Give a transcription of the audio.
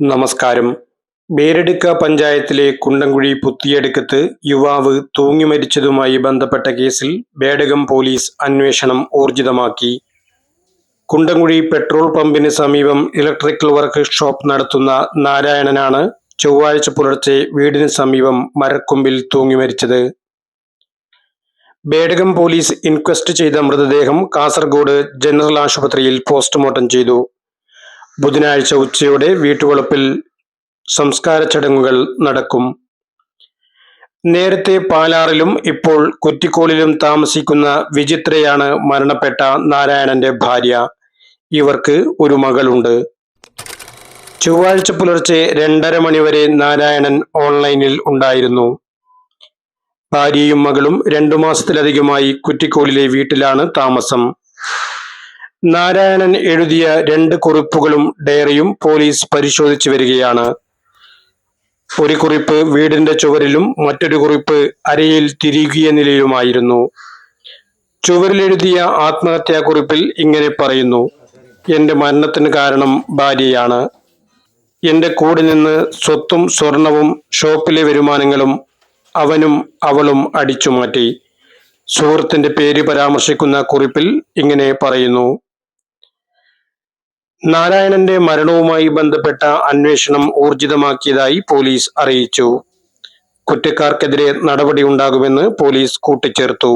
നമസ്കാരം. ബേരടുക്ക പഞ്ചായത്തിലെ കുണ്ടംകുഴി പുത്തിയടുക്കത്ത് യുവാവ് തൂങ്ങി മരിച്ചതുമായി ബന്ധപ്പെട്ട കേസിൽ ബേഡകം പോലീസ് അന്വേഷണം ഊർജിതമാക്കി. കുണ്ടംകുഴി പെട്രോൾ പമ്പിന് സമീപം ഇലക്ട്രിക്കൽ വർക്ക് ഷോപ്പ് നടത്തുന്ന നാരായണനാണ് ചൊവ്വാഴ്ച പുലർച്ചെ വീടിന് സമീപം മരക്കൊമ്പിൽ തൂങ്ങി മരിച്ചത്. ബേഡകം പോലീസ് ഇൻക്വസ്റ്റ് ചെയ്ത മൃതദേഹം കാസർഗോഡ് ജനറൽ ആശുപത്രിയിൽ പോസ്റ്റ്മോർട്ടം ചെയ്തു. ബുധനാഴ്ച ഉച്ചയോടെ വീട്ടുവളപ്പിൽ സംസ്കാര ചടങ്ങുകൾ നടക്കും. നേരത്തെ പാലാറിലും ഇപ്പോൾ കുറ്റിക്കോളിലും താമസിക്കുന്ന വിചിത്രയാണ് മരണപ്പെട്ട നാരായണന്റെ ഭാര്യ. ഇവർക്ക് ഒരു മകളുണ്ട്. ചൊവ്വാഴ്ച പുലർച്ചെ രണ്ടര മണിവരെ നാരായണൻ ഓൺലൈനിൽ ഉണ്ടായിരുന്നു. ഭാര്യയും മകളും രണ്ടു മാസത്തിലധികമായി കുറ്റിക്കോളിലെ വീട്ടിലാണ് താമസം. നാരായണൻ എഴുതിയ രണ്ട് കുറിപ്പുകളും ഡയറിയും പോലീസ് പരിശോധിച്ചു വരികയാണ്. ഒരു കുറിപ്പ് വീടിന്റെ ചുവരിലും മറ്റൊരു കുറിപ്പ് അരയിൽ തിരികിയ നിലയിലുമായിരുന്നു. ചുവരിലെഴുതിയ ആത്മഹത്യാ കുറിപ്പിൽ ഇങ്ങനെ പറയുന്നു എന്റെ മരണത്തിന് കാരണം ഭാര്യയാണ്. എന്റെ കൂടെ നിന്ന് സ്വത്തും സ്വർണവും ഷോപ്പിലെ വരുമാനങ്ങളും അവനും അവളും അടിച്ചു മാറ്റി സുഹൃത്തിന്റെ പേര് പരാമർശിക്കുന്ന കുറിപ്പിൽ ഇങ്ങനെ പറയുന്നു നാരായണന്റെ മരണവുമായി ബന്ധപ്പെട്ട അന്വേഷണം ഊർജിതമാക്കിയതായി പോലീസ് അറിയിച്ചു. കുറ്റക്കാർക്കെതിരെ നടപടി ഉണ്ടാകുമെന്ന് പോലീസ് കൂട്ടിച്ചേർത്തു.